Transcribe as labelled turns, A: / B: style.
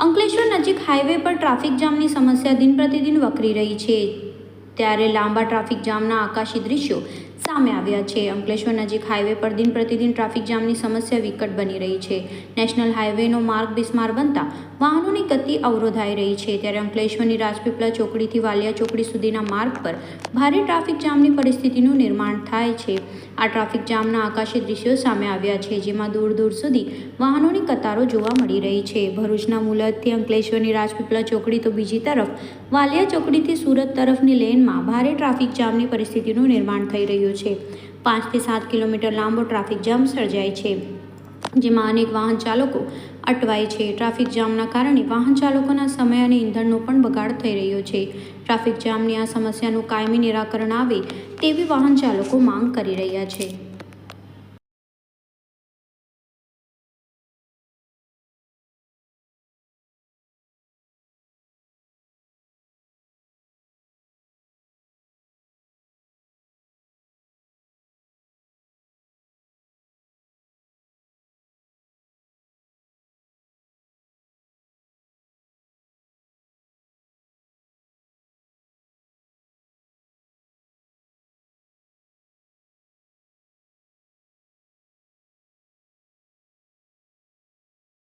A: અંકલેશ્વર નજીક હાઈવે પર ટ્રાફિક જામની સમસ્યા દિન પ્રતિદિન વકરી રહી છે. ત્યારે લાંબા ટ્રાફિક જામના આકાશી દૃશ્યો સામે આવ્યા છે. અંકલેશ્વર નજીક હાઈવે પર દિન પ્રતિદિન ટ્રાફિક જામની સમસ્યા વિકટ બની રહી છે. નેશનલ હાઈવેનો માર્ગ બિસ્માર બનતા વાહનોની ગતિ અવરોધાઈ રહી છે. ત્યારે અંકલેશ્વરની રાજપીપળા ચોકડીથી વાલિયા ચોકડી સુધીના માર્ગ પર ભારે ટ્રાફિક જામની પરિસ્થિતિનું નિર્માણ થાય છે. આ ટ્રાફિક જામના આકાશી દૃશ્યો સામે આવ્યા છે, જેમાં દૂર દૂર સુધી વાહનોની કતારો જોવા મળી રહી છે. ભરૂચના મુલતથી અંકલેશ્વરની રાજપીપળા ચોકડી તો બીજી તરફ વાલિયા ચોકડીથી સુરત તરફની લેનમાં ભારે ટ્રાફિક જામની પરિસ્થિતિનું નિર્માણ થઈ રહ્યું છે. પાંચથી સાત કિલોમીટર લાંબો ટ્રાફિક જામ સર્જાય છે, જેમાં અનેક વાહન ચાલકો અટવાય છે. ટ્રાફિક જામના કારણે વાહન ચાલકોના સમય અને ઈંધણનો પણ બગાડ થઈ રહ્યો છે. ટ્રાફિક જામની આ સમસ્યાનું કાયમી નિરાકરણ આવે તેવી વાહન ચાલકો માંગ કરી રહ્યા છે.